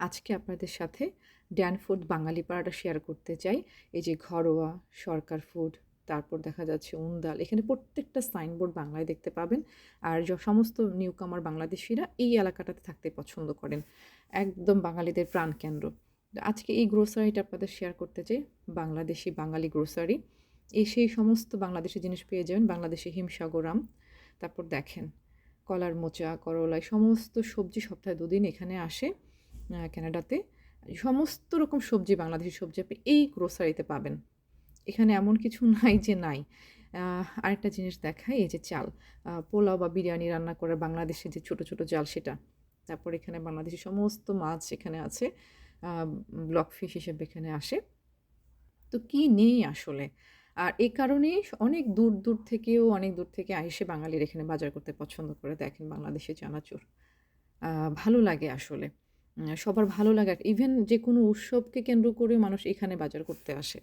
আজকে আপনাদের সাথে ড্যান ফুড বাঙালি পাড়াটা শেয়ার করতে চাই। এই যে ঘরোয়া, সরকার ফুড তারপর দেখা যাচ্ছে উন্দাল এখানে প্রত্যেকটা সাইনবোর্ড বাংলায় দেখতে পাবেন। আর সমস্ত নিউকামার বাংলাদেশিরা এই এলাকাটাতে থাকতে পছন্দ করেন। একদম বাঙালিদের প্রাণকেন্দ্র আজকে এই গ্রোসারিটা আপনাদের শেয়ার করতে চাই, বাংলাদেশি বাঙালি গ্রোসারি এই সেই সমস্ত বাংলাদেশি জিনিস পেয়ে যাবেন, বাংলাদেশি হিমসাগরাম তারপর দেখেন, কলার মোচা করলা সমস্ত সবজি সপ্তাহে দুদিন এখানে আসে। আহ, কানাডাতে সমস্ত রকম সবজি বাংলাদেশি সবজি আপনি এই গ্রোসারিতে পাবেন। এখানে এমন কিছু নাই যে নাই। আরেকটা জিনিস দেখাই এই যে চাল। পোলাও বা বিরিয়ানি রান্না করে বাংলাদেশে যে ছোট ছোট জাল সেটা। তারপর এখানে বাংলাদেশি সমস্ত মাছ এখানে আছে। ব্লক ফিশ হিসেবে এখানে আসে। তো কি নেই আসলে? আর এ কারণে অনেক দূর দূর থেকেও অনেক দূর থেকে এসে বাঙালির এখানে বাজার করতে পছন্দ করে দেখেন বাংলাদেশে চানাচুর। ভালো লাগে আসলে। সবার ভালো লাগার ইভেন যে কোনো উৎসবকে কেন্দ্র করে মানুষ এখানে বাজার করতে আসে।